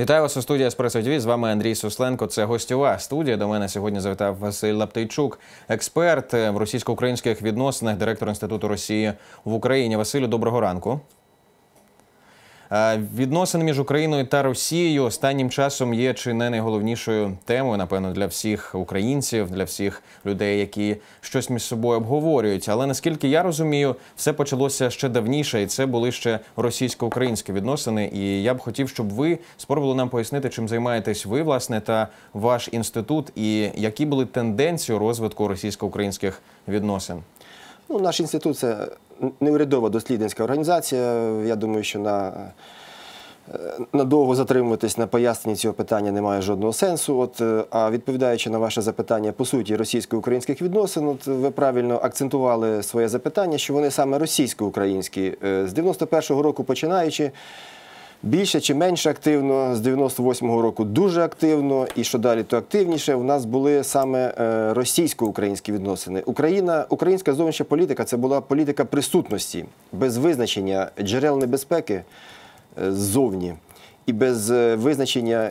Вітаю вас у студії Еспресо ТВ. З вами Андрій Сусленко. Це гостьова студія. До мене сьогодні завітав Василь Лаптейчук, експерт в російсько-українських відносинах, директор інституту Росії в Україні. Василю, доброго ранку. Е, Відносини між Україною та Росією останнім часом є чи не найголовнішою темою, напевно, для всіх українців, для всіх людей, які щось між собою обговорюють. Але наскільки я розумію, все почалося ще давніше, і це були ще російсько-українські відносини. І я б хотів, щоб ви спробували нам пояснити, чим займаєтесь ви, власне, та ваш інститут, і які були тенденції розвитку російсько-українських відносин. Ну, наш інститут це неурядова дослідницька організація. Я думаю, що на е, надовго затримуватись на поясненні цього питання немає жодного сенсу. От, е, а відповідаючи на ваше запитання по суті російсько-українських відносин, от ви правильно акцентували своє запитання, що вони саме російсько-українські. Е, З 91-го року починаючи. Більше чи менше активно, з 98-го року дуже активно, і що далі, то активніше. У нас були саме е, російсько-українські відносини. Україна, українська зовнішня політика це була політика присутності, без визначення джерел небезпеки е, ззовні і без е, визначення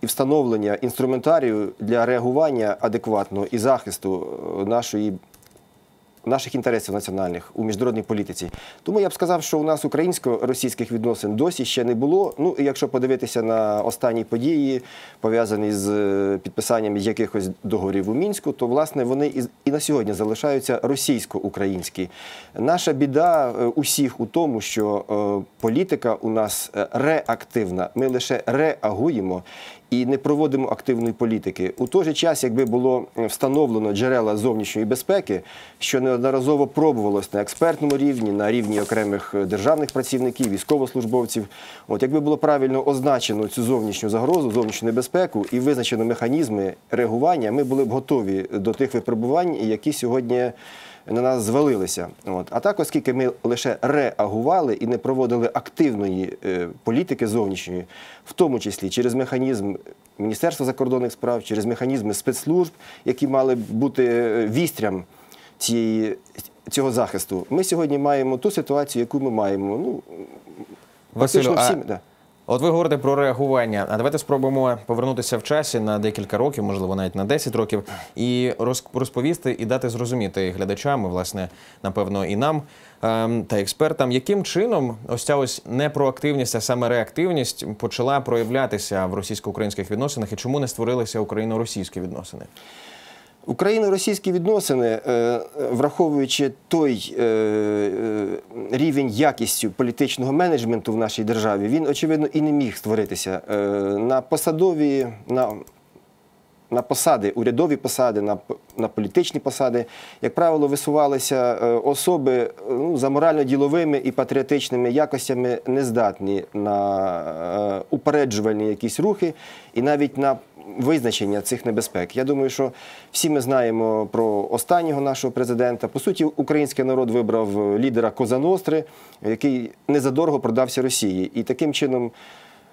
і встановлення інструментарію для реагування адекватного і захисту нашої наших інтересів національних у міжнародній політиці. Тому я б сказав, що у нас українсько-російських відносин досі ще не було. Ну і якщо подивитися на останні події, пов'язані з е, підписанням якихось договорів у мінську, то власне вони і, на сьогодні залишаються російсько-українські. Наша біда е, усіх у тому, що е, політика у нас реактивна. Ми лише реагуємо і не проводимо активної політики. У той же час, якби було встановлено джерела зовнішньої безпеки, що неодноразово пробувалось на експертному рівні, на рівні окремих е, державних працівників, військовослужбовців, от якби було правильно означено цю зовнішню загрозу, зовнішню небезпеку і визначено механізми реагування, ми були б готові до тих випробувань, які сьогодні на нас звалилися. От. А так, оскільки ми лише реагували і не проводили активної е, політики зовнішньої, в тому числі через механізм Міністерства закордонних справ, через механізми спецслужб, які мали бути е, вістрям цієї, цього захисту, ми сьогодні маємо ту ситуацію, яку ми маємо. Ну, Василю, а всі, да. От ви говорите про реагування. А давайте спробуємо повернутися в часі на декілька років, можливо, навіть на 10 років, і роз- розповісти і дати зрозуміти глядачам, і, власне, напевно, і нам ем, та експертам, яким чином ось ця ось не проактивність, а саме реактивність почала проявлятися в російсько-українських відносинах, і чому не створилися україно-російські відносини? Україно-російські відносини, е, враховуючи той е, е, рівень якістю політичного менеджменту в нашій державі, він очевидно і не міг створитися Е, на посадові, на, на посади, урядові посади, на, на політичні посади, як правило, висувалися е, особи е, ну, за морально-діловими і патріотичними якостями не здатні на е, упереджувальні якісь рухи. І навіть на визначення цих небезпек. Я думаю, що всі ми знаємо про останнього нашого президента. По суті, український народ вибрав лідера Коза Ностри, який незадорого продався Росії. І таким чином.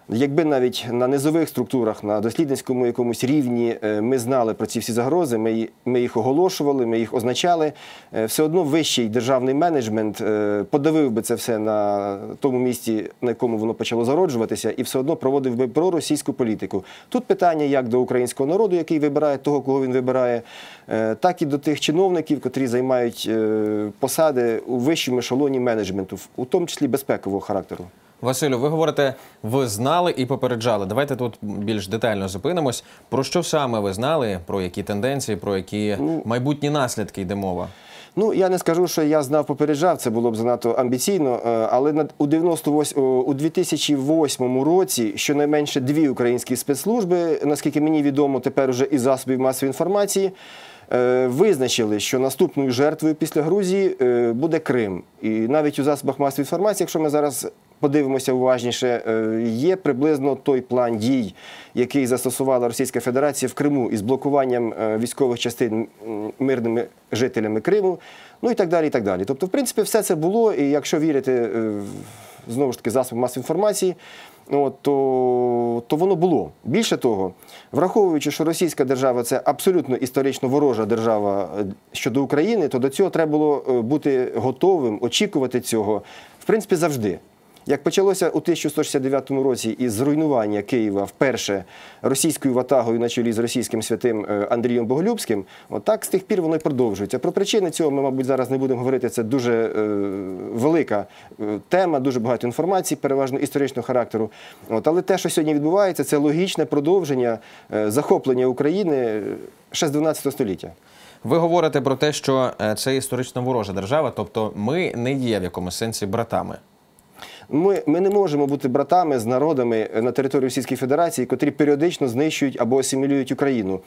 Якби навіть на низових структурах, на дослідницькому якомусь рівні е, ми знали про ці всі загрози, ми, їх оголошували, ми їх означали, е, все одно вищий державний менеджмент е, подавив би це все на тому місці, на якому воно почало зароджуватися, і все одно проводив би проросійську політику. Тут питання як до українського народу, який вибирає того, кого він вибирає, так і до тих чиновників, котрі займають посади у вищому ешелоні менеджменту, у тому числі безпекового характеру. Василю, ви говорите, ви знали і попереджали. Давайте тут більш детально зупинимось. Про що саме ви знали, про які тенденції, про які майбутні наслідки йде мова? Ну, я не скажу, що я знав, попереджав, це було б занадто амбіційно, е, але у 98, о, у 2008 році щонайменше дві українські спецслужби, наскільки мені відомо, тепер уже і засобів масової інформації, е, визначили, що наступною жертвою після Грузії е, буде Крим. І навіть у засобах масової інформації, якщо ми зараз подивимося уважніше, е, є приблизно той план дій, який застосувала Російська Федерація в Криму із блокуванням е, військових частин мирними жителями Криму, ну і так далі. і так далі. Тобто, в принципі, все це було, і якщо вірити е, знову ж таки засобам масової інформації, от, то, то воно було. Більше того, враховуючи, що Російська держава це абсолютно історично ворожа держава щодо України, то до цього треба було бути готовим, очікувати цього, в принципі, завжди. Як почалося у 1169 році із зруйнування Києва вперше російською ватагою на чолі з російським святим е, Андрієм Боголюбським, от з тих пір воно й продовжується. Про причини цього ми, мабуть, зараз не будемо говорити. Це дуже е, велика е, тема, дуже багато інформації, переважно історичного характеру. От, але те, що сьогодні відбувається, це логічне продовження е, захоплення України ще з 12 століття. Ви говорите про те, що е, це історично ворожа держава, тобто ми не є в якомусь сенсі братами. Ми, ми не можемо бути братами з народами на території Російської Федерації, котрі періодично знищують або асимілюють Україну.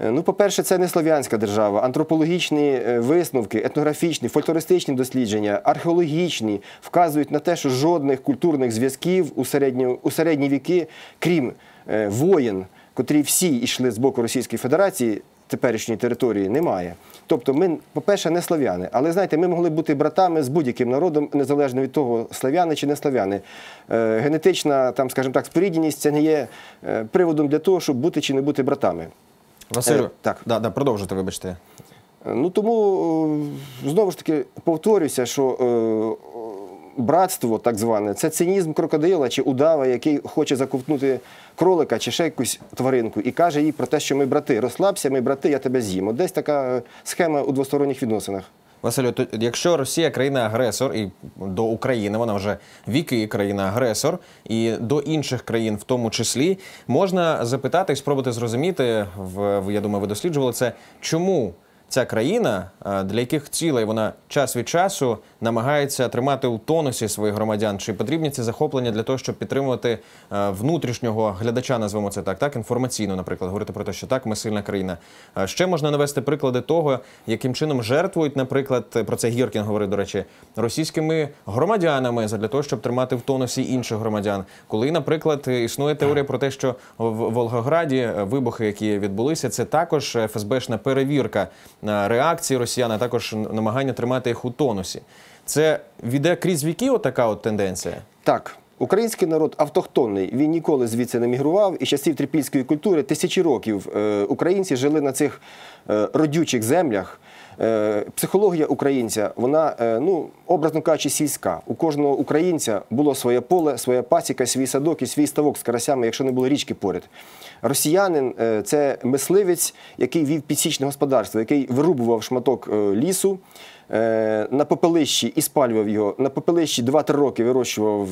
Е, Ну, по-перше, це не слов'янська держава. Антропологічні е, висновки, етнографічні, фольклористичні дослідження, археологічні вказують на те, що жодних культурних зв'язків у середні, у середні віки, крім е, воєн, котрі всі йшли з боку Російської Федерації, теперішньої території немає. Тобто, ми, по-перше, не слав'яни. Але знаєте, ми могли бути братами з будь-яким народом, незалежно від того, слав'яни чи не слав'яни. Е, генетична, там, скажімо так, спорідненість це не є е, приводом для того, щоб бути чи не бути братами. Василю, Е, так. Да, да, продовжуйте, вибачте. Е, Ну тому знову ж таки повторюся, що братство, так зване, це цинізм крокодила чи удава, який хоче заковтнути кролика чи ще якусь тваринку, і каже їй про те, що ми брати. Розслабся, ми брати, я тебе з'їм. Десь така е, схема у двосторонніх відносинах. Василю, то якщо Росія країна-агресор, і до України вона вже віки країна-агресор, і до інших країн в тому числі, можна запитати і спробувати зрозуміти, в, я думаю, ви досліджували це, чому ця країна, для яких цілей вона час від часу намагається тримати у тонусі своїх громадян, чи потрібні ці захоплення для того, щоб підтримувати внутрішнього глядача, назвемо це так, так інформаційно, наприклад, говорити про те, що так, ми сильна країна. Ще можна навести приклади того, яким чином жертвують, наприклад, про це Гіркін говорить, до речі, російськими громадянами для того, щоб тримати в тонусі інших громадян. Коли, наприклад, існує теорія про те, що в Волгограді е, вибухи, які відбулися, це також ФСБшна перевірка реакції росіян, а також намагання тримати їх у тонусі. Це віде крізь віки, отака от тенденція. Так, український народ автохтонний, він ніколи звідси не мігрував. І часів трипільської культури тисячі років е, українці жили на цих е, родючих землях. Е, психологія українця, вона, е, ну, образно кажучи, сільська. У кожного українця було своє поле, своя пасіка, свій садок і свій ставок з карасями, якщо не було річки поряд. Росіянин е, це мисливець, який вів підсічне господарство, який вирубував шматок лісу. На попелищі і спалював його. На попелищі 2-3 роки вирощував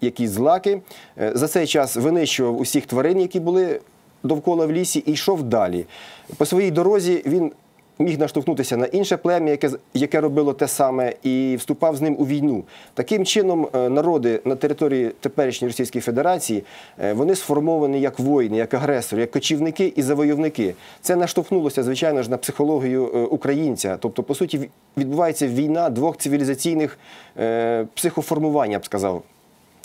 якісь злаки. За цей час винищував усіх тварин, які були довкола в лісі, і йшов далі. По своїй дорозі він міг наштовхнутися на інше плем'я, яке, яке робило те саме, і вступав з ним у війну. Таким чином, е, народи на території теперішньої Російської Федерації е, вони сформовані як воїни, як агресори, як кочівники і завойовники. Це наштовхнулося, звичайно ж, на психологію е, українця. Тобто, по суті, відбувається війна двох цивілізаційних психоформувань, я б сказав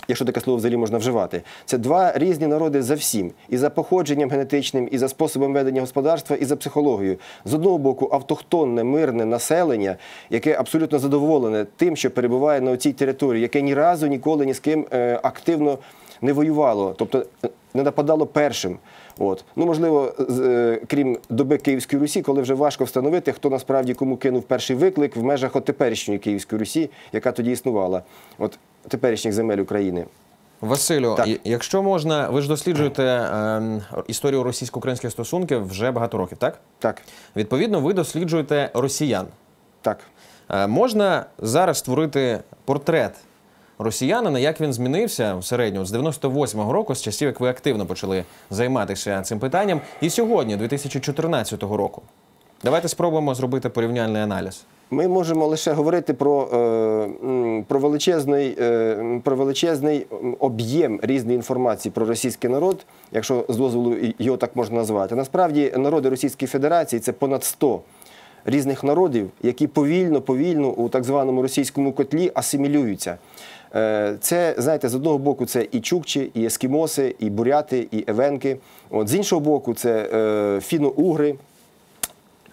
якщо таке слово взагалі можна вживати. Це два різні народи за всім. І за походженням генетичним, і за способом ведення господарства, і за психологією. З одного боку, автохтонне, мирне населення, яке абсолютно задоволене тим, що перебуває на цій території, яке ні разу ніколи ні з ким е, активно не воювало, тобто е, не нападало першим. От. Ну, можливо, з- е, крім доби Київської Русі, коли вже важко встановити, хто насправді кому кинув перший виклик в межах от теперішньої Київської Русі, яка тоді існувала, от теперішніх земель України. Василю, Так. якщо можна, ви ж досліджуєте ем, історію російсько-українських стосунків вже багато років, так? Так, Відповідно, ви досліджуєте росіян. так. Е, Можна зараз створити портрет росіянина, як він змінився в середньому з 98-го року, з часів, як ви активно почали займатися цим питанням, і сьогодні, 2014 року. Давайте спробуємо зробити порівняльний аналіз. Ми можемо лише говорити про, е, про, величезний, е, про величезний об'єм різної інформації про російський народ, якщо з дозволу його так можна назвати. Насправді народи Російської Федерації це понад 100 різних народів, які повільно, повільно у так званому російському котлі асимілюються. Е, Це, знаєте, з одного боку, це і чукчі, і ескімоси, і буряти, і евенки. От, з іншого боку, це фіно-угри,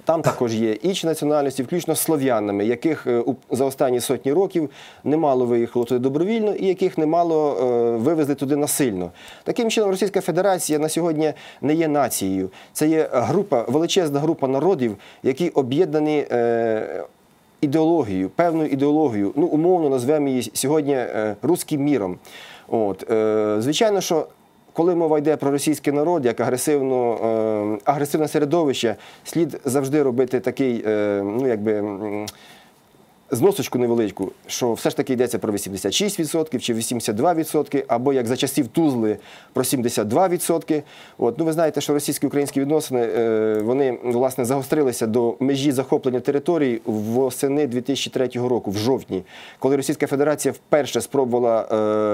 там також є інші національності, включно з слов'янами, яких е, за останні сотні років немало виїхало туди добровільно і яких немало е, вивезли туди насильно. Таким чином, Російська Федерація на сьогодні не є нацією. Це є група, величезна група народів, які об'єднані. е, ідеологією, певною ідеологією, ну умовно назвемо її сьогодні е, руським міром. От, е, звичайно, що коли мова йде про російський народ як агресивно, е, агресивне середовище, слід завжди робити такий, е, ну якби. Зносочку невеличку, що все ж таки йдеться про 86% чи 82%, або як за часів Тузли про 72%. От, ну ви знаєте, що російсько-українські відносини е, вони власне загострилися до межі захоплення територій восени 2003 року, в жовтні, коли Російська Федерація вперше спробувала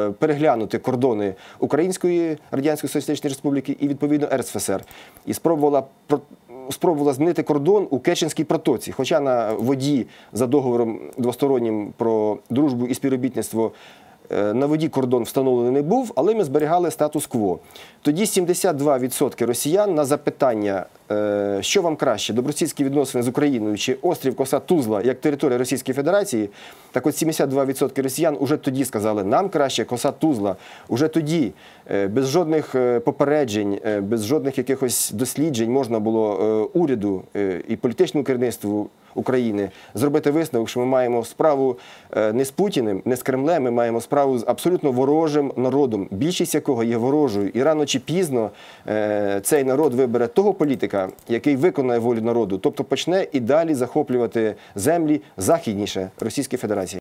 е, переглянути кордони Української Радянської Соціалістичної Республіки і відповідно РСФСР, і спробувала про- спробувала змінити кордон у Керченській протоці. Хоча на воді за договором двостороннім про дружбу і співробітництво на воді кордон встановлений не був, але ми зберігали статус-кво. Тоді 72% росіян на запитання, е, що вам краще, добросільські відносини з Україною чи острів Коса Тузла як територія Російської Федерації, так от 72% росіян уже тоді сказали, нам краще Коса Тузла. Уже тоді, е, без жодних е, попереджень, е, без жодних якихось досліджень можна було е, уряду е, і політичному керівництву України зробити висновок, що ми маємо справу е, не з Путіним, не з Кремлем, ми маємо справу з абсолютно ворожим народом, більшість якого є ворожою. І рано чи пізно е, цей народ вибере того політика, який виконає волю народу, тобто почне і далі захоплювати землі західніше Російської Федерації.